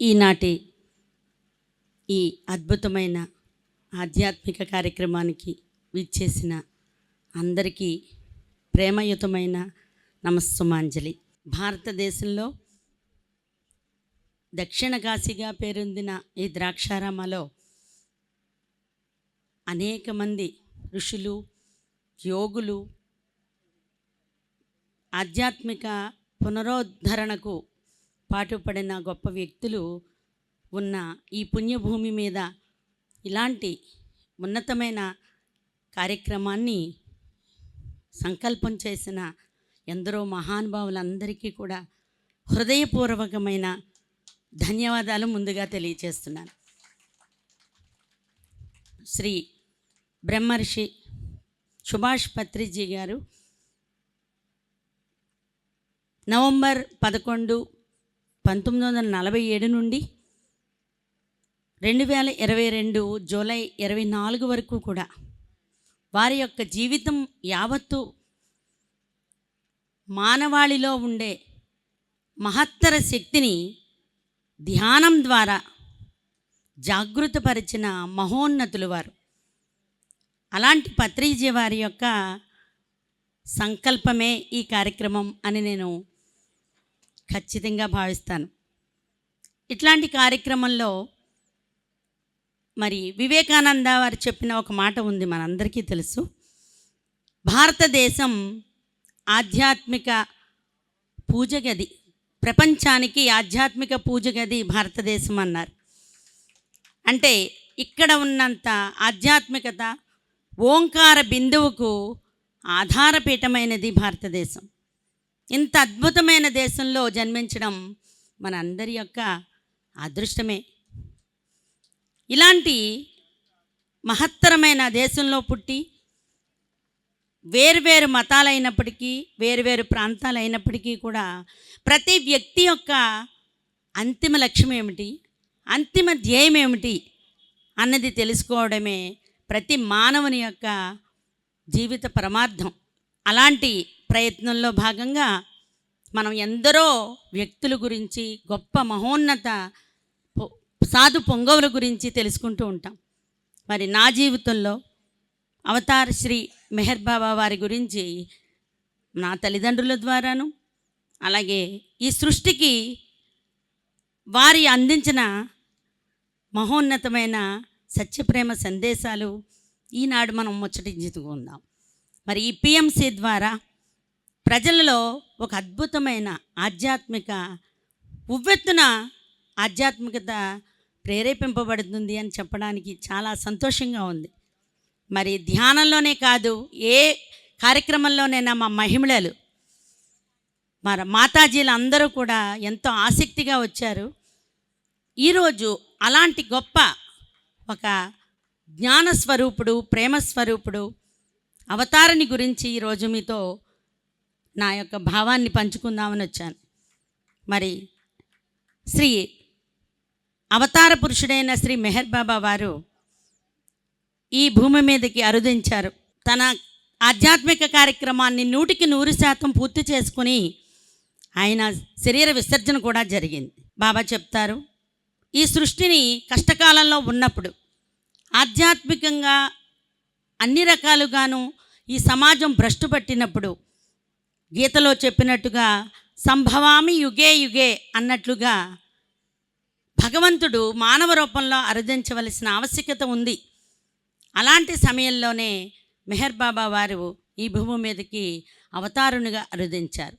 ఈనాటి ఈ అద్భుతమైన ఆధ్యాత్మిక కార్యక్రమానికి విచ్చేసిన అందరికీ ప్రేమయుతమైన నమస్సుమాంజలి. భారతదేశంలో దక్షిణ కాశీగా పేరొందిన ఈ ద్రాక్షారామలో అనేక మంది ఋషులు యోగులు ఆధ్యాత్మిక పునరుద్ధరణకు పాటుపడిన గొప్ప వ్యక్తులు ఉన్న ఈ పుణ్యభూమి మీద ఇలాంటి ఉన్నతమైన కార్యక్రమాన్ని సంకల్పం చేసిన ఎందరో మహానుభావులందరికీ కూడా హృదయపూర్వకమైన ధన్యవాదాలు ముందుగా తెలియచేస్తున్నాను. శ్రీ బ్రహ్మర్షి సుభాష్ పత్రిజీ గారు నవంబర్ పదకొండు పంతొమ్మిది వందల నలభై ఏడు నుండి రెండు వేల ఇరవై రెండు జూలై ఇరవై నాలుగు వరకు కూడా వారి యొక్క జీవితం యావత్తు మానవాళిలో ఉండే మహత్తర శక్తిని ధ్యానం ద్వారా జాగృతపరిచిన మహోన్నతులు వారు. అలాంటి పత్రిజీ వారి యొక్క సంకల్పమే ఈ కార్యక్రమం అని నేను ఖచ్చితంగా భావిస్తాను. ఇట్లాంటి కార్యక్రమంలో మరి వివేకానంద వారు చెప్పిన ఒక మాట ఉంది మనందరికీ తెలుసు. భారతదేశం ఆధ్యాత్మిక పూజ గది ప్రపంచానికి ఆధ్యాత్మిక పూజ గది భారతదేశం అన్నారు. అంటే ఇక్కడ ఉన్నంత ఆధ్యాత్మికత ఓంకార బిందువుకు ఆధారపీఠమైనది భారతదేశం. ఇంత అద్భుతమైన దేశంలో జన్మించడం మన అందరి యొక్క అదృష్టమే. ఇలాంటి మహత్తరమైన దేశంలో పుట్టి వేరువేరు మతాలైనప్పటికీ వేరువేరు ప్రాంతాలైనప్పటికీ కూడా ప్రతి వ్యక్తి యొక్క అంతిమ లక్ష్యం ఏమిటి అంతిమ ధ్యేయం ఏమిటి అన్నది తెలుసుకోవడమే ప్రతి మానవుని యొక్క జీవిత పరమార్థం. అలాంటి ప్రయత్నంలో భాగంగా మనం ఎందరో వ్యక్తుల గురించి గొప్ప మహోన్నత పొ- సాధు పొంగవుల గురించి తెలుసుకుంటూ ఉంటాం. మరి నా జీవితంలో అవతార్ శ్రీ మెహర్ బాబా వారి గురించి నా తల్లిదండ్రుల ద్వారాను అలాగే ఈ సృష్టికి వారి అందించిన మహోన్నతమైన సత్యప్రేమ సందేశాలు ఈనాడు మనం ముచ్చటించుకుందాం. మరి ఈ పిఎంసి ద్వారా ప్రజలలో ఒక అద్భుతమైన ఆధ్యాత్మిక ఉవ్వెత్తున ఆధ్యాత్మికత ప్రేరేపింపబడుతుంది అని చెప్పడానికి చాలా సంతోషంగా ఉంది. మరి ధ్యానంలోనే కాదు ఏ కార్యక్రమంలోనైనా మా మహిళలు మరి మాతాజీలు అందరూ కూడా ఎంతో ఆసక్తిగా వచ్చారు. ఈరోజు అలాంటి గొప్ప ఒక జ్ఞాన స్వరూపుడు ప్రేమ స్వరూపుడు అవతారని గురించి ఈరోజు మీతో నా యొక్క భావాన్ని పంచుకుందామని వచ్చాను. మరి శ్రీ అవతార పురుషుడైన శ్రీ మెహర్ బాబా వారు ఈ భూమి మీదకి అరుదించారు. తన ఆధ్యాత్మిక కార్యక్రమాన్ని నూటికి నూరు శాతం పూర్తి చేసుకుని ఆయన శరీర విసర్జన కూడా జరిగింది. బాబా చెప్తారు ఈ సృష్టిని కష్టకాలంలో ఉన్నప్పుడు ఆధ్యాత్మికంగా అన్ని రకాలుగాను ఈ సమాజం భ్రష్టు పట్టినప్పుడు గీతలో చెప్పినట్టుగా సంభవామి యుగే యుగే అన్నట్లుగా భగవంతుడు మానవ రూపంలో అరుదించవలసిన ఆవశ్యకత ఉంది. అలాంటి సమయంలోనే మెహర్ బాబా వారు ఈ భూమి మీదకి అవతారునిగా అరుదించారు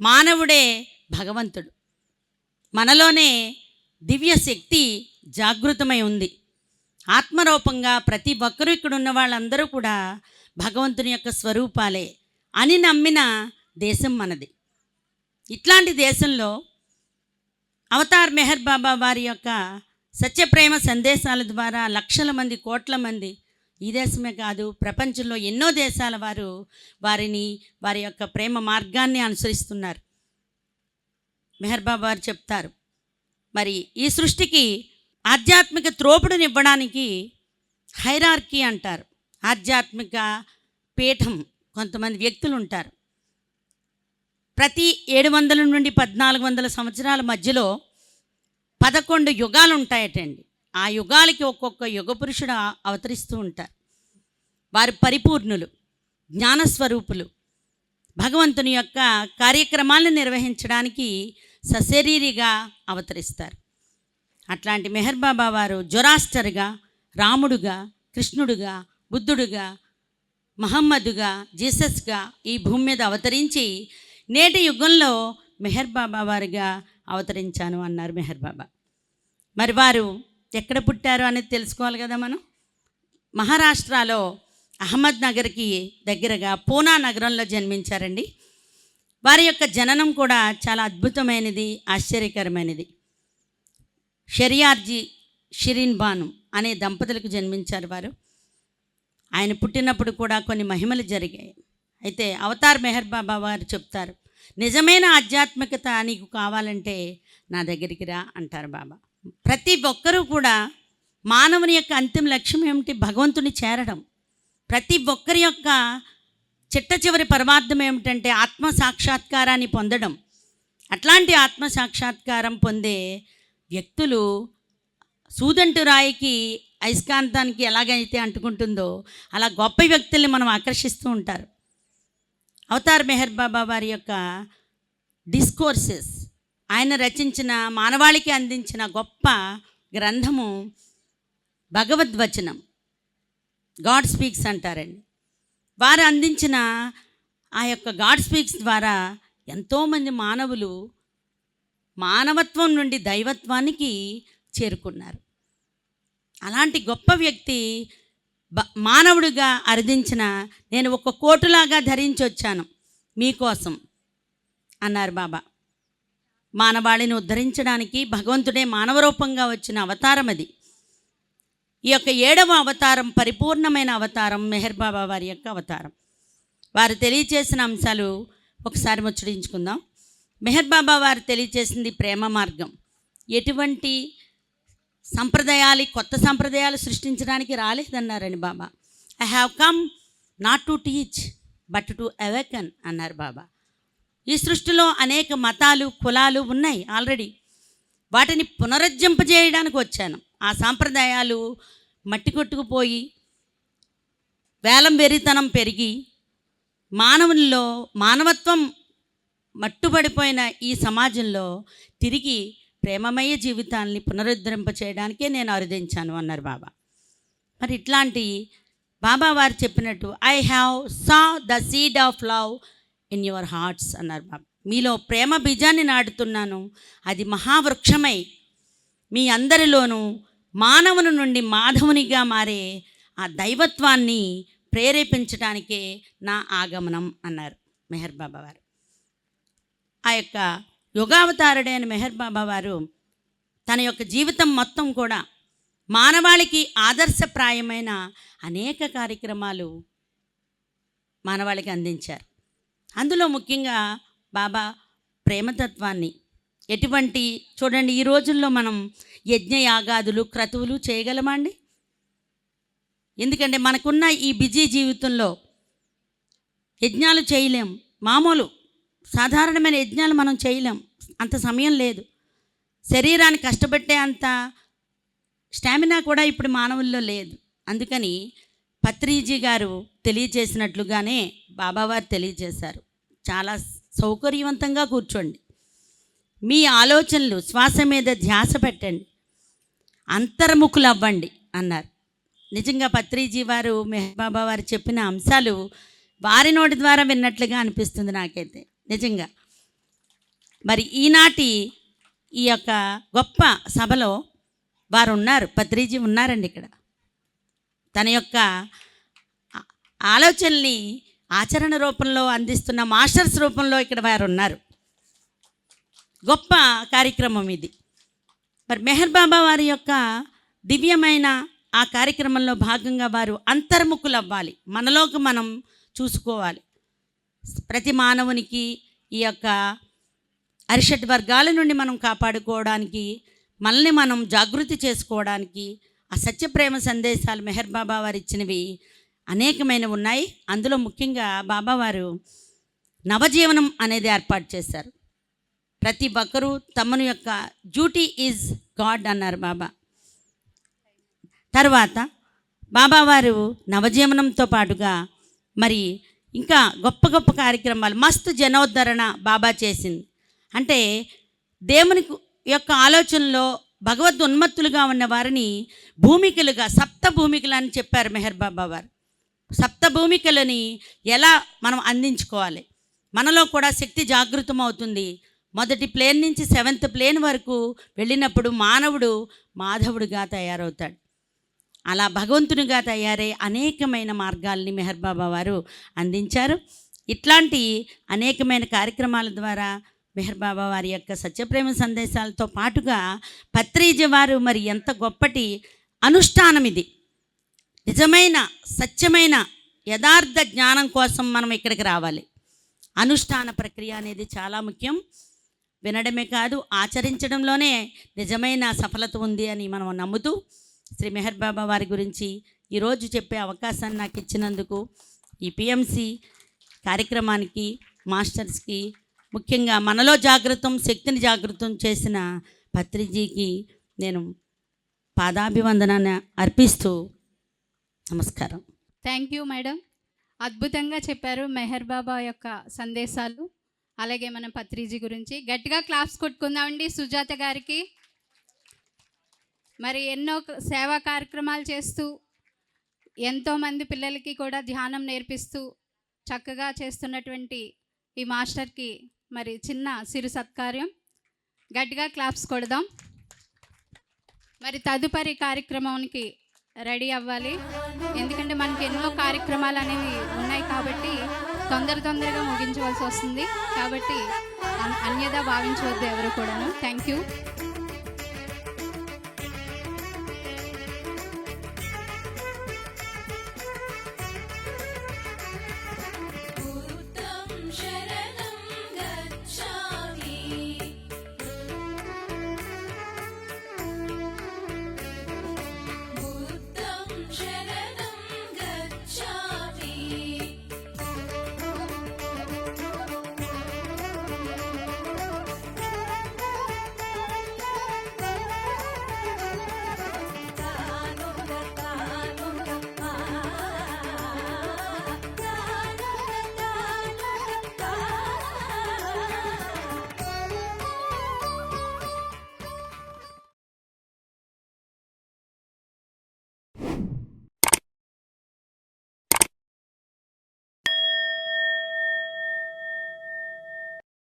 మానవుడే భగవంతుడు. మనలోనే దివ్య శక్తి జాగృతమై ఉంది. ఆత్మరూపంగా ప్రతి ఒక్కరూ ఇక్కడ ఉన్న వాళ్ళందరూ కూడా భగవంతుని యొక్క స్వరూపాలే. అని నమ్మిన దేశం మనది. ఇట్లాంటి దేశంలో అవతార్ మెహర్ బాబా వారి యొక్క సత్యప్రేమ సందేశాల ద్వారా లక్షల మంది కోట్ల మంది ఈ దేశమే కాదు ప్రపంచంలో ఎన్నో దేశాల వారు వారిని వారి యొక్క ప్రేమ మార్గాన్ని అనుసరిస్తున్నారు. మెహర్ బాబా వారు చెప్తారు మరి ఈ సృష్టికి ఆధ్యాత్మిక త్రోపుడునివ్వడానికి హైరార్కీ అంటారు. ఆధ్యాత్మిక పీఠం కొంతమంది వ్యక్తులు ఉంటారు ప్రతి ఏడు వందల నుండి పద్నాలుగు వందల సంవత్సరాల మధ్యలో పదకొండు యుగాలు ఉంటాయటండి ఆ యుగాలకి ఒక్కొక్క యుగ పురుషుడు అవతరిస్తూ ఉంటారు. వారు పరిపూర్ణులు జ్ఞానస్వరూపులు. భగవంతుని యొక్క కార్యక్రమాలను నిర్వహించడానికి సశరీరిగా అవతరిస్తారు. అట్లాంటి మెహర్బాబా వారు జొరాస్టర్గా రాముడుగా కృష్ణుడుగా బుద్ధుడుగా మహమ్మదుగా జీసస్గా ఈ భూమి మీద అవతరించి నేటి యుగంలో మెహర్ బాబా వారిగా అవతరించాను అన్నారు మెహర్ బాబా. మరి వారు ఎక్కడ పుట్టారు అనేది తెలుసుకోవాలి కదా మనం? మహారాష్ట్రలో అహ్మద్ నగర్కి దగ్గరగా పూనా నగరంలో జన్మించారండి. వారి యొక్క జననం కూడా చాలా అద్భుతమైనది ఆశ్చర్యకరమైనది. షరియార్జీ షిరిన్ బాను అనే దంపతులకు జన్మించారు వారు. ఆయన పుట్టినప్పుడు కూడా కొన్ని మహిమలు జరిగాయి. అయితే అవతార్ మెహర్ బాబా వారు చెప్తారు నిజమైన ఆధ్యాత్మికత నీకు కావాలంటే నా దగ్గరికి రా అంటారు బాబా. ప్రతి ఒక్కరూ కూడా మానవుని యొక్క అంతిమ లక్ష్యం ఏమిటి? భగవంతుని చేరడం. ప్రతి ఒక్కరి యొక్క చిట్ట చివరి పరమార్థం ఏమిటంటే ఆత్మ సాక్షాత్కారాన్ని పొందడం. అట్లాంటి ఆత్మ సాక్షాత్కారం పొందే వ్యక్తులు సూదంటు రాయికి అయస్కాంతానికి ఎలాగైతే అంటుకుంటుందో అలా గొప్ప వ్యక్తుల్ని మనం ఆకర్షిస్తూ ఉంటారు. అవతార్ మెహర్ బాబా వారి యొక్క డిస్కోర్సెస్ ఆయన రచించిన మానవాళికి అందించిన గొప్ప గ్రంథము భగవద్వచనం. గాడ్ స్పీక్స్ అంటారండి. వారు అందించిన ఆ యొక్క గాడ్ స్పీక్స్ ద్వారా ఎంతోమంది మానవులు మానవత్వం నుండి దైవత్వానికి చేరుకున్నారు. అలాంటి గొప్ప వ్యక్తి బ- మానవుడిగా అర్థించిన నేను ఒక కోటులాగా ధరించి వచ్చాను మీకోసం అన్నారు బాబా. మానవాళిని ఉద్ధరించడానికి భగవంతుడే మానవరూపంగా వచ్చిన అవతారం అది. ఈ యొక్క ఏడవ అవతారం పరిపూర్ణమైన అవతారం మెహర్ బాబా వారి యొక్క అవతారం. వారు తెలియచేసిన అంశాలు ఒకసారి ముచ్చడించుకుందాం మెహర్ బాబా వారు తెలియచేసింది ప్రేమ మార్గం. ఎటువంటి సంప్రదాయాలు కొత్త సంప్రదాయాలు సృష్టించడానికి రాలేదన్నారని Baba. I have come not to teach but to awaken అన్నారు బాబా. ఈ సృష్టిలో అనేక మతాలు కులాలు ఉన్నాయి ఆల్రెడీ వాటిని పునరుజ్జింపజేయడానికి వచ్చాను. ఆ సాంప్రదాయాలు మట్టి కొట్టుకుపోయి వేలం వెరితనం పెరిగి మానవుల్లో మానవత్వం మట్టుబడిపోయిన ఈ సమాజంలో తిరిగి ప్రేమమయ జీవితాన్ని పునరుద్ధరింప చేయడానికే నేను అరుదించాను అన్నారు బాబా. మరి ఇట్లాంటి బాబా వారు చెప్పినట్టు I have saw the seed of love in your hearts అన్నారు బాబా. మీలో ప్రేమ బీజాన్ని నాటుతున్నాను అది మహావృక్షమై మీ అందరిలోనూ మానవుని నుండి మాధవునిగా మారే ఆ దైవత్వాన్ని ప్రేరేపించడానికే నా ఆగమనం అన్నారు మెహర్ బాబా వారు. ఆ యొక్క యుగావతారుడైన మెహర్ బాబా వారు తన యొక్క జీవితం మొత్తం కూడా మానవాళికి ఆదర్శప్రాయమైన అనేక కార్యక్రమాలు మానవాళికి అందించారు. అందులో ముఖ్యంగా బాబా ప్రేమతత్వాన్ని ఎటువంటి చూడండి ఈ రోజుల్లో మనం యజ్ఞయాగాదులు క్రతువులు చేయగలమా అండి? ఎందుకంటే మనకున్న ఈ బిజీ జీవితంలో యజ్ఞాలు చేయలేం. మామూలు సాధారణమైన యజ్ఞాలు మనం చేయలేం. అంత సమయం లేదు. శరీరాన్ని కష్టపెట్టే అంత స్టామినా కూడా ఇప్పుడు మానవుల్లో లేదు. అందుకని పత్రిజీ గారు తెలియజేసినట్లుగానే బాబావారు తెలియజేశారు. చాలా సౌకర్యవంతంగా కూర్చోండి. మీ ఆలోచనలు శ్వాస మీద ధ్యాస పెట్టండి. అంతర్ముఖులు అవ్వండి అన్నారు. నిజంగా పత్రిజీ వారు మెహర్ బాబా వారు చెప్పిన అంశాలు వారి నోటి ద్వారా విన్నట్లుగా అనిపిస్తుంది నాకైతే. నిజంగా. మరి ఈనాటి ఈ యొక్క గొప్ప సభలో వారు ఉన్నారు పత్రిజీ ఉన్నారండి ఇక్కడ. తన యొక్క ఆలోచనల్ని ఆచరణ రూపంలో అందిస్తున్న మాస్టర్స్ రూపంలో ఇక్కడ వారు ఉన్నారు గొప్ప కార్యక్రమం ఇది. మరి మెహర్ బాబా వారి యొక్క దివ్యమైన ఆ కార్యక్రమంలో భాగంగా వారు అంతర్ముఖులు అవ్వాలి మనలోకి మనం చూసుకోవాలి. ప్రతి మానవునికి ఈ యొక్క అరిషట్ వర్గాల నుండి మనం కాపాడుకోవడానికి మనల్ని మనం జాగృతి చేసుకోవడానికి ఆ సత్యప్రేమ సందేశాలు మెహర్ బాబా వారు ఇచ్చినవి అనేకమైనవి ఉన్నాయి. అందులో ముఖ్యంగా బాబా వారు నవజీవనం అనేది ఏర్పాటు చేశారు. ప్రతి ఒక్కరూ తమను యొక్క డ్యూటీ ఈజ్ గాడ్ అన్నారు బాబా. తర్వాత బాబావారు నవజీవనంతో పాటుగా మరి ఇంకా గొప్ప గొప్ప కార్యక్రమాలు మస్తు జనోద్ధరణ బాబా చేసింది. అంటే దేవుని యొక్క ఆలోచనలో భగవద్ ఉన్మత్తులుగా ఉన్న వారిని భూమికలుగా సప్త భూమికలు అని చెప్పారు మెహర్ బాబా వారు. సప్త భూమికలని ఎలా మనం అందించుకోవాలి? మనలో కూడా శక్తి జాగృతం అవుతుంది మొదటి ప్లేన్ నుంచి సెవెంత్ ప్లేన్ వరకు వెళ్ళినప్పుడు మానవుడు మాధవుడిగా తయారవుతాడు. అలా భగవంతునిగా తయారై అనేకమైన మార్గాల్ని మెహర్ బాబా వారు అందించారు. ఇట్లాంటి అనేకమైన కార్యక్రమాల ద్వారా మెహర్ బాబా వారి యొక్క సత్యప్రేమ సందేశాలతో పాటుగా పత్రిజ వారు మరి ఎంత గొప్పటి అనుష్ఠానం ఇది. నిజమైన సత్యమైన యథార్థ జ్ఞానం కోసం మనం ఇక్కడికి రావాలి. అనుష్ఠాన ప్రక్రియ అనేది చాలా ముఖ్యం. వినడమే కాదు ఆచరించడంలోనే నిజమైన సఫలత ఉంది అని మనం నమ్ముతూ శ్రీ మెహర్ బాబా వారి గురించి ఈరోజు చెప్పే అవకాశాన్ని నాకు ఇచ్చినందుకు ఈ పిఎంసి కార్యక్రమానికి మాస్టర్స్కి ముఖ్యంగా మనలో జాగ్రత్తం శక్తిని జాగృతం చేసిన పత్రిజీకి నేను పాదాభివందనాన్ని అర్పిస్తూ నమస్కారం. థ్యాంక్ యూ మేడం అద్భుతంగా చెప్పారు మెహర్ బాబా యొక్క సందేశాలు అలాగే మన పత్రిజీ గురించి. గట్టిగా క్లాప్స్ కొట్టుకుందామండి సుజాత గారికి. మరి ఎన్నో సేవా కార్యక్రమాలు చేస్తూ ఎంతోమంది పిల్లలకి కూడా ధ్యానం నేర్పిస్తూ చక్కగా చేస్తున్నటువంటి ఈ మాస్టర్కి మరి చిన్న సిరు సత్కార్యం. గట్టిగా క్లాప్స్ కొడదాం. మరి తదుపరి కార్యక్రమానికి రెడీ అవ్వాలి. ఎందుకంటే మనకి ఎన్నో కార్యక్రమాలు అనేవి ఉన్నాయి కాబట్టి తొందర తొందరగా ముగించవలసి వస్తుంది. కాబట్టి అన్యదా భావించవద్దు ఎవరు కూడాను. Thank you